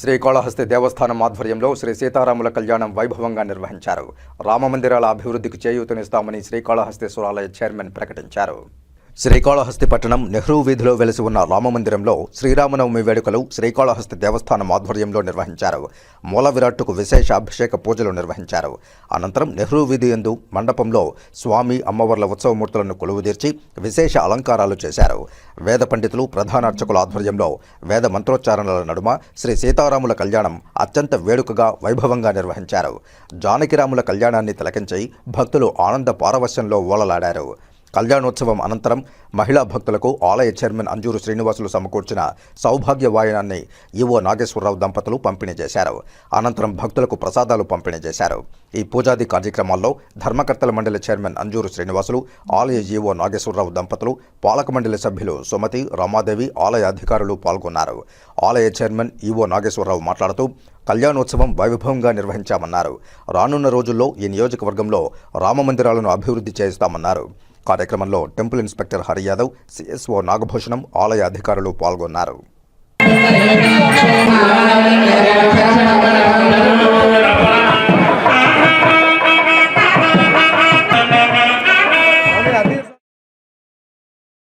శ్రీకాళహస్తి దేవస్థానం ఆధ్వర్యంలో శ్రీ సీతారాముల కళ్యాణం వైభవంగా నిర్వహించారు. రామమందిరాల అభివృద్ధికి చేయూతనిస్తామని శ్రీకాళహస్తేశ్వరాలయ చైర్మన్ ప్రకటించారు. శ్రీకాళహస్తి పట్టణం నెహ్రూ వీధిలో వెలిసి ఉన్న రామమందిరంలో శ్రీరామనవమి వేడుకలు శ్రీకాళహస్తి దేవస్థానం ఆధ్వర్యంలో నిర్వహించారు. మూల విరాట్టుకు విశేష అభిషేక పూజలు నిర్వహించారు. అనంతరం నెహ్రూ వీధి ఎందు మండపంలో స్వామి అమ్మవార్ల ఉత్సవమూర్తులను కొలువుదీర్చి విశేష అలంకారాలు చేశారు. వేద పండితులు ప్రధాన అర్చకుల ఆధ్వర్యంలో వేద మంత్రోచ్చారణల నడుమ శ్రీ సీతారాముల కళ్యాణం అత్యంత వేడుకగా వైభవంగా నిర్వహించారు. జానకిరాముల కళ్యాణాన్ని తిలకించి భక్తులు ఆనంద పారవశ్యంలో ఓలలాడారు కళ్యాణోత్సవం అనంతరం మహిళా భక్తులకు ఆలయ చైర్మన్ అంజూరు శ్రీనివాసులు సమకూర్చిన సౌభాగ్య వాయనాన్ని ఈవో నాగేశ్వరరావు దంపతులు పంపిణీ చేశారు. అనంతరం భక్తులకు ప్రసాదాలు పంపిణీ చేశారు. ఈ పూజాది కార్యక్రమాల్లో ధర్మకర్తల మండలి చైర్మన్ అంజూరు శ్రీనివాసులు ఆలయ ఈవో నాగేశ్వరరావు దంపతులు పాలక మండలి సభ్యులు సుమతి రమాదేవి ఆలయ అధికారులు పాల్గొన్నారు. ఆలయ చైర్మన్ ఈవో నాగేశ్వరరావు మాట్లాడుతూ కళ్యాణోత్సవం వైభవంగా నిర్వహించామన్నారు. రానున్న రోజుల్లో ఈ నియోజకవర్గంలో రామమందిరాలను అభివృద్ధి చేస్తామన్నారు. కార్యక్రమంలో temple inspector Hari Yadav CSO Nagabhushanam ఆలయ అధికారులు పాల్గొన్నారు.